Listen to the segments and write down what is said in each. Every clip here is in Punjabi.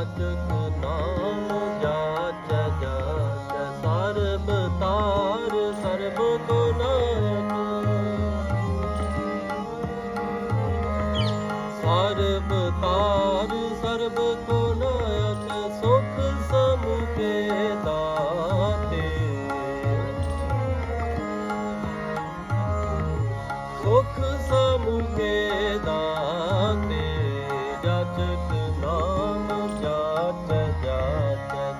ਜਾਚਕ ਨਾਮ ਜਾਚ ਜਾਚ, ਸਰਬ ਤਾਰ, ਸਰਬ ਕੋ ਨਾਇਕ ਸਰਬ ਤਾਰ, ਸਰਬ ਕੋ ਨਾਇਕ ਸੁਖ ਸਮੁਕੇ ਦਾਤੇ। ਸੁਖ ਸਮੁਕੇ ਦਾਤੇ, ਜਾਚਕ ਨਾਮ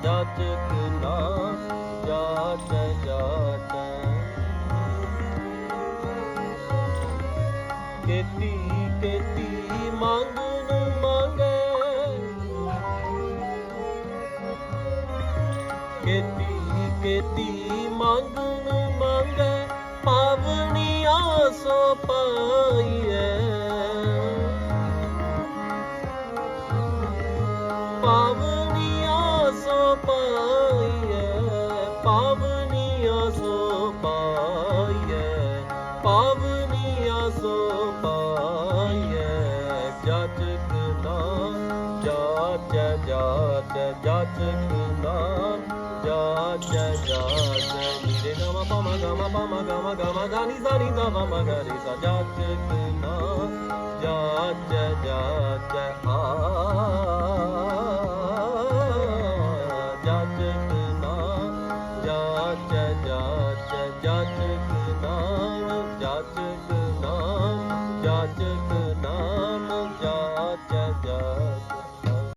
ਜਾਚਕ ਨਾਮ ਜਾਚ ਜਾਚ। ਕੇਤੀ ਕੇਤੀ ਮੰਗਨ ਮੰਗੇ। ਕੇਤੀ ਕੇਤੀ ਮੰਗਨ ਮੰਗੇ। ਪਾਵਨੀ ਆਸੋ ਪਾਈਐ। ਪਾਵਨੀ ਪਾਵਨੀ ਸੋ ਪਾਈਐ ਪਾਵਨੀ ਸੋ ਪਾਈਐ, ਜਾਚਕ ਨਾਮ, ਜਾਚ ਜਾਚ, ਜਾਚਕ ਨਾਮ, ਜਾਚ ਜਾਚ। ਨੀਰੇ ਗਮ ਪਮ ਗਮ ਪਮ ਗਮ ਗਮ ਗਾਨੀ ਸਾਨੀ ਦਾ ਮਮ ਸਾ, ਜਾਚਕ ਨਾਮ। ਜਾਚਕ ਨਾਮ ਜਾਚਕ ਨਾਮ ਜਾਚਕ